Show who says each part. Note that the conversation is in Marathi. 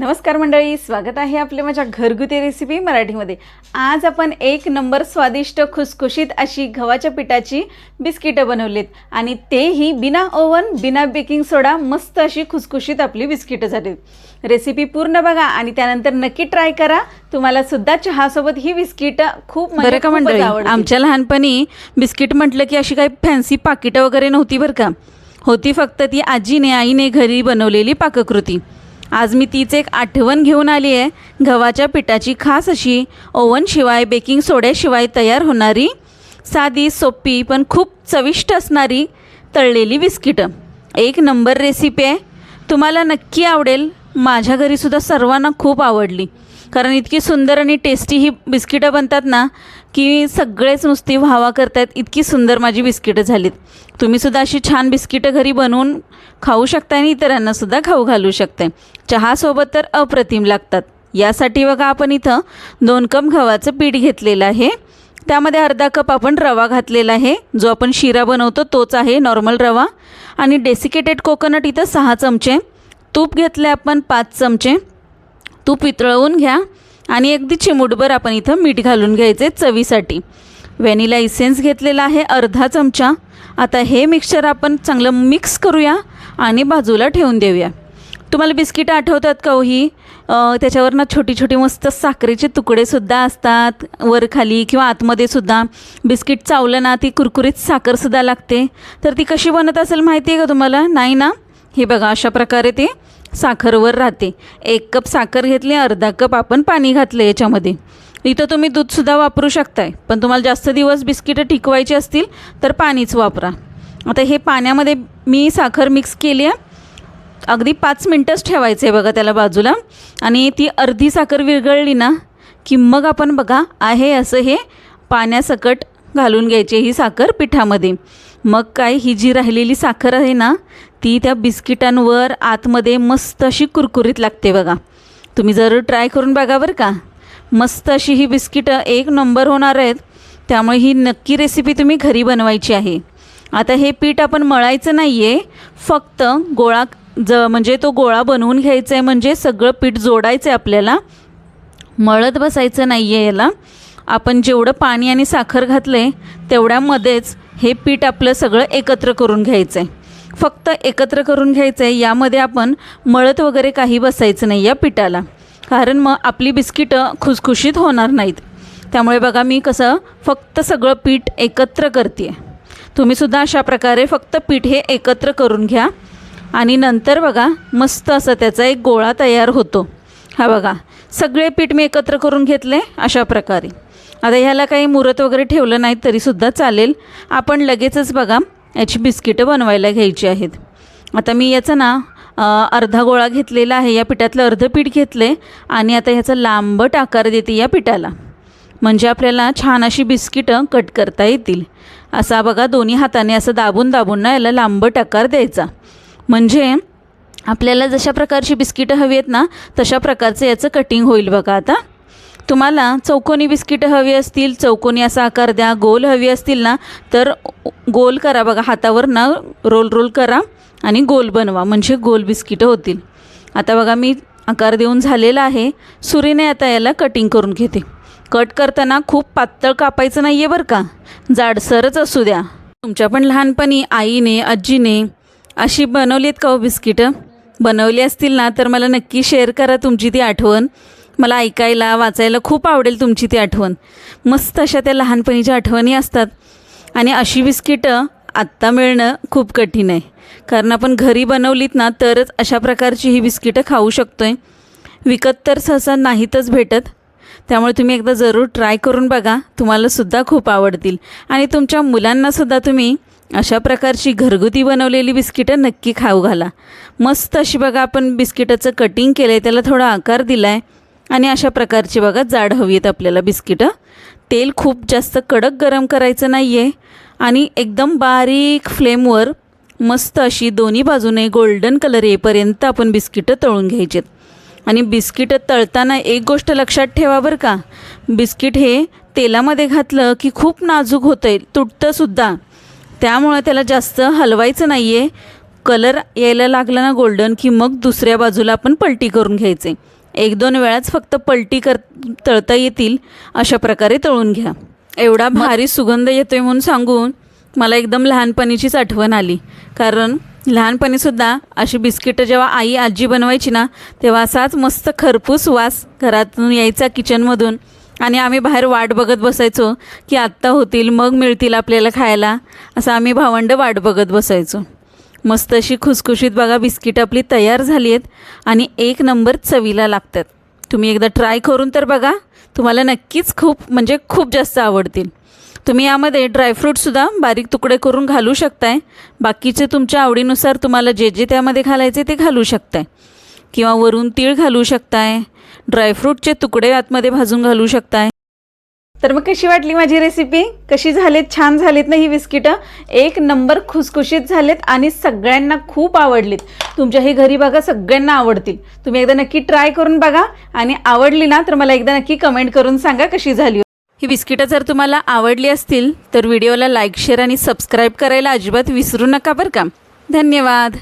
Speaker 1: नमस्कार मंडळी स्वागत आहे आपले माझ्या घरगुती रेसिपी मराठीमध्ये. आज आपण एक नंबर स्वादिष्ट खुसखुशीत अशी गव्हाच्या पिठाची बिस्किटं बनवलीत आणि तेही बिना ओव्हन बिना बेकिंग सोडा मस्त अशी खुसखुशीत आपली बिस्किटं झालीत. रेसिपी पूर्ण बघा आणि त्यानंतर नक्की ट्राय करा. तुम्हाला सुद्धा चहासोबत ही बिस्किटं खूप म्हणजे
Speaker 2: बरं का मंडळी. आमच्या लहानपणी बिस्किट म्हटलं की अशी काही फॅन्सी पाकिटं वगैरे नव्हती बरं का. होती फक्त ती आजीने आईने घरी बनवलेली पाककृती. आज मी तीच एक आठवण घेऊन आली आहे. गव्हाच्या पिठाची खास अशी ओव्हनशिवाय बेकिंग सोड्याशिवाय तयार होणारी साधी सोपी पण खूप चविष्ट असणारी तळलेली बिस्किटं. एक नंबर रेसिपी आहे. तुम्हाला नक्की आवडेल. माझ्या घरीसुद्धा सर्वांना खूप आवडली. कारण इतकी सुंदर आणि टेस्टी ही बिस्किटं बनतात ना की सगळेच नुसती व्हावा करतायत इतकी सुंदर माझी बिस्किटं झालीत. तुम्हीसुद्धा अशी छान बिस्किटं घरी बनवून खाऊ शकता आणि इतरांनासुद्धा खाऊ घालू शकते चहासोबत तर अप्रतिम लागतात. यासाठी बघा आपण इथं दोन कप गव्हाचं पीठ घेतलेलं आहे. त्यामध्ये अर्धा कप आपण रवा घातलेला आहे. जो आपण शिरा बनवतो तोच आहे नॉर्मल रवा. आणि डेसिकेटेड कोकोनट इथं सहा चमचे. तूप घेतले आपण पाच चमचे. तूप वितळवून घ्या. आणि अगदी चिमूटभर आपण इथं मीठ घालून घ्यायचे चवीसाठी. व्हॅनिला इसेन्स घेतलेला आहे अर्धा चमचा. आता हे मिक्सचर आपण चांगलं मिक्स करूया आणि बाजूला ठेवून देऊया. तुम्हाला बिस्किटं आठवतात का हो ही त्याच्यावर ना छोटी छोटी मस्त साखरेचे तुकडेसुद्धा असतात वर खाली किंवा आतमध्ये सुद्धा. बिस्किट चावलं ना ती कुरकुरीत साखरसुद्धा लागते. तर ती कशी बनत असेल माहिती आहे का तुम्हाला? नाही ना? हे बघा अशा प्रकारे ते साखरवर राहते. एक कप साखर घेतली अर्धा कप आपण पाणी घातलं याच्यामध्ये. इथं तुम्ही दूधसुद्धा वापरू शकताय पण तुम्हाला जास्त दिवस बिस्किटं टिकवायची असतील तर पाणीच वापरा. आता हे पाण्यामध्ये मी साखर मिक्स केली आहे. अगदी पाच मिनटंच ठेवायचं आहे बघा त्याला बाजूला. आणि ती अर्धी साखर विरघळली ना की मग आपण बघा आहे असं हे पाण्यासकट घालून घ्यायची ही साखर पिठामध्ये. मग काय ही जी राहिलेली साखर आहे ना ती त्या बिस्किटांवर आतमध्ये मस्त अशी कुरकुरीत लागते बघा. तुम्ही जरूर ट्राय करून बघा बरं का. मस्त अशी ही बिस्किटं एक नंबर होणार आहेत. त्यामुळे ही नक्की रेसिपी तुम्ही घरी बनवायची आहे. आता हे पीठ आपण मळायचं नाही आहे फक्त गोळा ज म्हणजे तो गोळा बनवून घ्यायचा आहे म्हणजे सगळं पीठ जोडायचं आहे आपल्याला. मळत बसायचं नाही आहे याला. आपण जेवढं पाणी आणि साखर घातलं आहे तेवढ्यामध्येच हे पीठ आपलं सगळं एकत्र करून घ्यायचं आहे फक्त एकत्र करून घ्यायचं आहे यामध्ये आपण मळत वगैरे काही बसायचं नाही या पिठाला. कारण मग आपली बिस्किटं खुसखुशीत होणार नाहीत. त्यामुळे बघा मी कसं फक्त सगळं पीठ एकत्र करते तुम्हीसुद्धा अशा प्रकारे फक्त पीठ हे एकत्र करून घ्या. आणि नंतर बघा मस्त असं त्याचा एक गोळा तयार होतो. हा बघा सगळे पीठ मी एकत्र करून घेतले अशा प्रकारे. आता ह्याला काही मुरत वगैरे ठेवलं नाही तरीसुद्धा चालेल. आपण लगेचच बघा याची बिस्किटं बनवायला घ्यायची आहेत. आता मी याचं ना अर्धा गोळा घेतलेला आहे. या पिठातलं अर्धं पीठ घेतले आणि आता ह्याचा लांबट आकार देते या पिठाला. म्हणजे आपल्याला छान अशी बिस्किटं कट करता येतील. असा बघा दोन्ही हाताने असं दाबून दाबून ना याला लांबट आकार द्यायचा. म्हणजे आपल्याला जशा प्रकारची बिस्किटं हवी आहेत ना तशा प्रकारचं याचं कटिंग होईल बघा आता. तुम्हाला चौकोनी बिस्किटं हवी असतील चौकोनी असा आकार द्या गोल हवी असतील ना तर गोल करा बघा हातावर ना रोल रोल करा आणि गोल बनवा म्हणजे गोल बिस्किटं होतील. आता बघा मी आकार देऊन झालेला आहे. सुरीने आता याला कटिंग करून घेते. कट करताना खूप पातळ कापायचं नाही आहे बरं का? जाडसरच असू द्या. तुमच्या पण लहानपणी आईने आजीने अशी बनवली आहेत का हो बिस्किटं? बनवली असतील ना तर मला नक्की शेअर करा तुमची ती आठवण. मला ऐकायला वाचायला खूप आवडेल तुमची ती आठवण. मस्त अशा त्या लहानपणीच्या आठवणी असतात. आणि अशी बिस्किटं आत्ता मिळणं खूप कठीण आहे. कारण आपण घरी बनवलीत ना तरच अशा प्रकारची ही बिस्किटं खाऊ शकतो आहे विकत तर सहसा नाहीतच भेटत. त्यामुळे तुम्ही एकदा जरूर ट्राय करून बघा. तुम्हालासुद्धा खूप आवडतील. आणि तुमच्या मुलांनासुद्धा तुम्ही अशा प्रकारची घरगुती बनवलेली बिस्किटं नक्की खाऊ घाला. मस्त अशी बघा आपण बिस्किटाचं कटिंग केलं आहे त्याला थोडा आकार दिला आहे आणि अशा प्रकारची बघा जाड हवी आहेत आपल्याला बिस्किटं. तेल खूप जास्त कडक गरम करायचं नाही आहे आणि एकदम बारीक फ्लेमवर मस्त अशी दोन्ही बाजूने गोल्डन कलर येईपर्यंत आपण बिस्किटं तळून घ्यायचेत. आणि बिस्किटं तळताना एक गोष्ट लक्षात ठेवा बरं का. बिस्किट हे तेलामध्ये घातलं की खूप नाजूक होतं आहे तुटतंसुद्धा त्यामुळे त्याला जास्त हलवायचं नाही आहे कलर यायला लागला ना गोल्डन की मग दुसऱ्या बाजूला आपण पलटी करून घ्यायचे. एक दोन वेळाच फक्त पलटी कर तळता येतील अशा प्रकारे तळून घ्या. एवढा भारी सुगंध येतोय म्हणून सांगून मला एकदम लहानपणीचीच आठवण आली. कारण लहानपणीसुद्धा अशी बिस्किटं जेव्हा आई आजी बनवायची ना तेव्हा असाच मस्त खरपूस वास घरातून यायचा किचनमधून. आणि आम्ही बाहेर वाट बघत बसायचो की आत्ता होतील मग मिळतील आपल्याला खायला. असं आम्ही भावंड वाट बघत बसायचो. मस्त अशी खुसखुशीत बघा बिस्किट आपली तयार झाली आहेत आणि एक नंबर चवीला लागतात. तुम्ही एकदा ट्राय करून तर बघा तुम्हाला नक्कीच खूप म्हणजे खूप जास्त आवडतील. तुम्ही यामध्ये ड्रायफ्रूटसुद्धा बारीक तुकडे करून घालू शकताय. बाकीचे तुमच्या आवडीनुसार तुम्हाला जे जे त्यामध्ये घालायचे ते घालू शकताय. किंवा वरून तीळ घालू शकताय. ड्रायफ्रूटचे तुकडे आतमध्ये भाजून घालू शकताय.
Speaker 1: तर मग कशी वाटली माझी रेसिपी कशी झालीत? छान झालीत ना ही बिस्किटं? एक नंबर खुसखुशीत झालेत आणि सगळ्यांना खूप आवडलीत. तुमच्याही घरी बघा सगळ्यांना आवडतील. तुम्ही एकदा नक्की ट्राय करून बघा. आणि आवडली ना तर मला एकदा नक्की कमेंट करून सांगा कशी झाली.
Speaker 2: ही बिस्किटं जर तुम्हाला आवडली असतील तर व्हिडिओला लाईक शेअर आणि सबस्क्राईब करायला अजिबात विसरू नका बरं का. धन्यवाद.